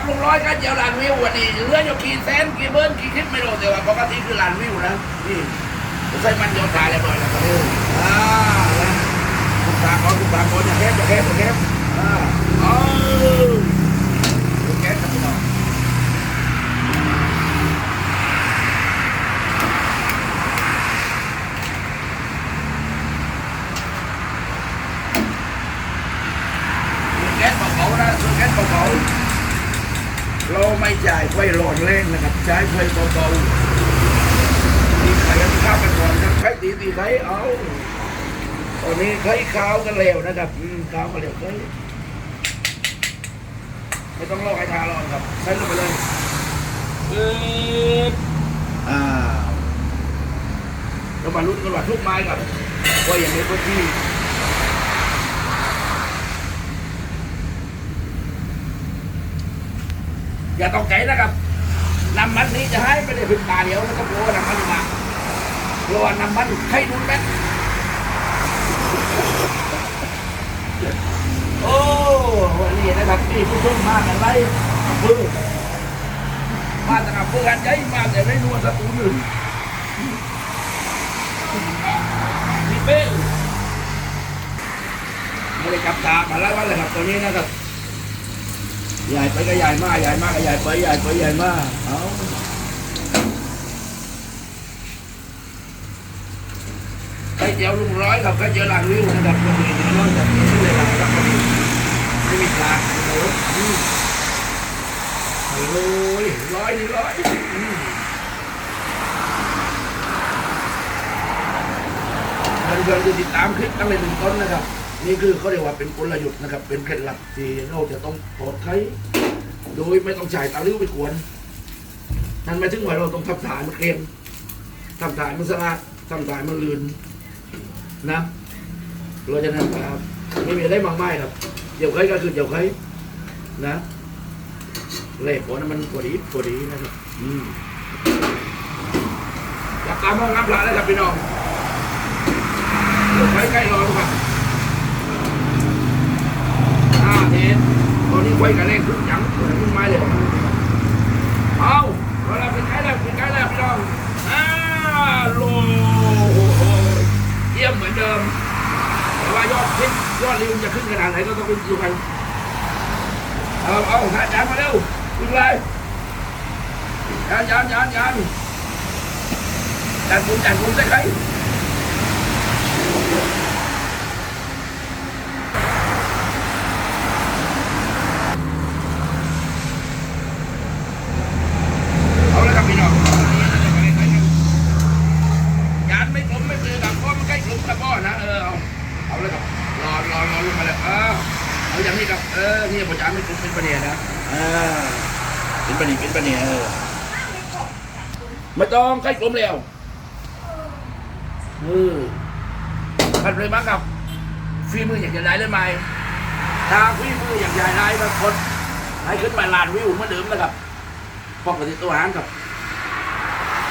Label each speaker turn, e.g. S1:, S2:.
S1: ครับลุงร้อยก็เดียวลานวิววันนี้เหลืออยู่กี่แสนกี่เบิ้ลกี่คลิปไม่รู้แต่ว่าปกติคือลานวิวนะนี่ใส่มันโยนตายเรียบร้อยแล้วครับอ่าคุณตาขอคุณตาขออย่าแคบอย่าแคบอย่าแคบอ่าเออลูกแก๊สครับพี่น้องแก๊สเบาๆนะลูกแก๊สเบาๆ เราไม่จ่ายไฟร้อนแรงนะครับ ใช้ไฟเบาๆตีไข่กันข้าวกันก่อนนะใครตีตีไข่เอาตอนนี้เคยขาวกันเร็วนะครับอืมขาวกันเร็วเคยไม่ต้องรอให้ทาร้อนครับใช้ลงไปเลยปึ๊บอ้าเรามาลุ้นกันว่าทุกไม้กับว่าอย่างนี้พื้นที่ อย่าตกใจนะครับน้ำมันนี้จะให้ไม่ได้พึ่งตาเดียวแล้วก็โปรน้ำมันมาเพราะว่าน้ำมันให้ดูแม่โอ้วันนี้นะครับนี่ผู้ชมมากันไล่อำเภอมาจากอำเภอกันใจมาแต่ไม่รู้ว่าสตูนหนึ่งนี่เป็นไม่ได้จับตามาแล้วว่าเลยครับตอนนี้นะครับ ใหญ่ไปก็ใหญ่มากใหญ่มากก็ใหญ่ไปใหญ่ไปใหญ่มากเอาไปเจียวลุงร้อยกับไปเจียวหลังวิวนะครับก็มีเนื้อจากนี้เลยนะครับก็มีไม่มีทางโอ้โหโอ้ยร้อยนี่ร้อยอืมเพื่อนๆที่ติดตามคลิปตั้งแต่หนึ่งต้นนะครับ นี่คือเขาเรียกว่าเป็นกลยุทธ์นะครับ เป็นเคล็ดลับที่เราจะต้องปลอดภัยโดยไม่ต้องจ่ายตาลิ้วไปกวนนั่นหมายถึงว่าเราต้องทำฐานมันเคลมทำฐานมันสะอาดทำฐานมันลื่นนะเราจะนั้นครับไม่มีอะไรมากมายครับเดี๋ยวใครก็คือเดี๋ยวใครนะเลขหัวนั้นมันพอดีพอดีนะครับอืมอยากตามห้องน้ำปลาแล้วครับพี่น้องเดี๋ยวใครใกล้รอครับห้าเท นตอนนี้ไฟกับเลขขึ้นยังขึ้นไม้เลยเอาเวลาเป็นใกล้แล้วเป็นใกล้แล้วพี่น้องอ่าโลเยี่ยมเหมือนเดิมแต่ว่ายอดคลิปยอดรีวิวจะขึ้นขนาดไหนก็ต้องไปดูกันเอาเอาหาจานมาเร็วขึ้นเลยจานจานจานจานจานคุณจานคุณได้ใครเอาเลยครับพี่น้องจานไม่กลมไม่เจอกับพ่อมันใกล้กลมกับพ่อนะเออเอา เอาเลยครับรอรอรอลงมาเลยเออเอาอย่างนี้ครับเออนี่ผมจะไม่คุ้ม เป็นประเดี๋ยนะอ่าเป็นประเดี๋ยเป็นประเดี๋ยเออไม่ต้องใกล้กลมแล้วเออขัดเลยมั้งครับฟีมืออยากจะได้เลยไหมทางฟีมืออยากจะได้บางคนให้ขึ้นมาลานวิวเหมือนเดิมนะครับปกติตัวหางครับ